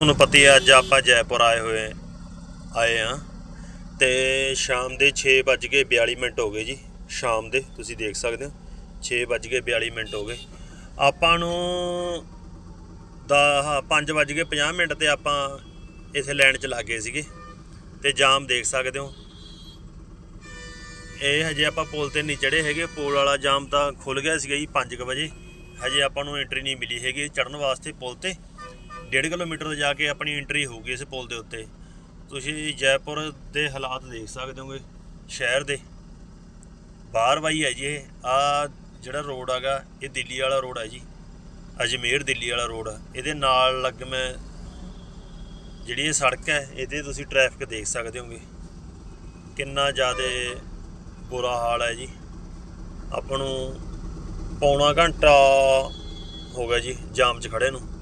ਤੁਹਾਨੂੰ ਪਤਾ ਹੀ ਹੈ ਅੱਜ ਆਪਾਂ ਜੈਪੁਰ ਆਏ ਹੋਏ, ਆਏ ਆ ਤੇ ਸ਼ਾਮ ਦੇ 6:42 ਮਿੰਟ ਹੋ ਗਏ ਜੀ, ਸ਼ਾਮ ਦੇ, ਤੁਸੀਂ ਦੇਖ ਸਕਦੇ ਹੋ। 6:42 ਮਿੰਟ ਹੋ ਗਏ। ਆਪਾਂ ਨੂੰ ਦਾ 5:50 ਮਿੰਟ ਤੇ ਆਪਾਂ ਇਥੇ ਲੈਣ 'ਚ ਲੱਗ ਗਏ ਸੀਗੇ। ਤੇ ਜਾਮ ਦੇਖ ਸਕਦੇ ਹੋ। ਇਹ ਹਜੇ ਆਪਾਂ ਪੁਲ ਤੇ ਨਹੀਂ ਚੜੇ ਹੈਗੇ। ਪੁਲ ਵਾਲਾ ਜਾਮ ਤਾਂ ਖੁੱਲ ਗਿਆ ਸੀਗਾ ਜੀ 5:00 ਵਜੇ। ਹਜੇ ਆਪਾਂ ਨੂੰ ਐਂਟਰੀ ਨਹੀਂ ਮਿਲੀ ਹੈਗੀ ਚੜਨ ਵਾਸਤੇ ਪੁਲ ਤੇ। 1.5 ਕਿਲੋਮੀਟਰ ਜਾ ਕੇ ਆਪਣੀ ਐਂਟਰੀ ਹੋਊਗੀ ਇਸ ਪੁਲ ਦੇ ਉੱਤੇ। ਤੁਸੀਂ ਜੈਪੁਰ ਦੇ ਹਾਲਾਤ ਦੇਖ ਸਕਦੇ ਹੋਗੇ, ਸ਼ਹਿਰ ਦੇ। ਬਾਹਰ ਵਾਈ ਹੈ ਜੀ ਇਹ। ਆ ਜਿਹੜਾ ਰੋਡ ਹੈਗਾ, ਇਹ ਦਿੱਲੀ ਵਾਲਾ ਰੋਡ ਹੈ ਜੀ। ਅਜਮੇਰ ਦਿੱਲੀ ਵਾਲਾ ਰੋਡ ਆ। ਇਹਦੇ ਨਾਲ ਲੱਗ ਮੈਂ ਜਿਹੜੀ ਇਹ ਸੜਕ ਹੈ, ਇਹਦੇ ਤੁਸੀਂ ਟ੍ਰੈਫਿਕ ਦੇਖ ਸਕਦੇ ਹੋਗੇ। ਕਿੰਨਾ ਜ਼ਿਆਦਾ ਬੁਰਾ ਹਾਲ ਹੈ ਜੀ। ਆਪਾਂ ਨੂੰ ਪੌਣਾ ਘੰਟਾ ਹੋ ਗਿਆ ਜੀ, ਜਾਮ 'ਚ ਖੜੇ ਨੂੰ।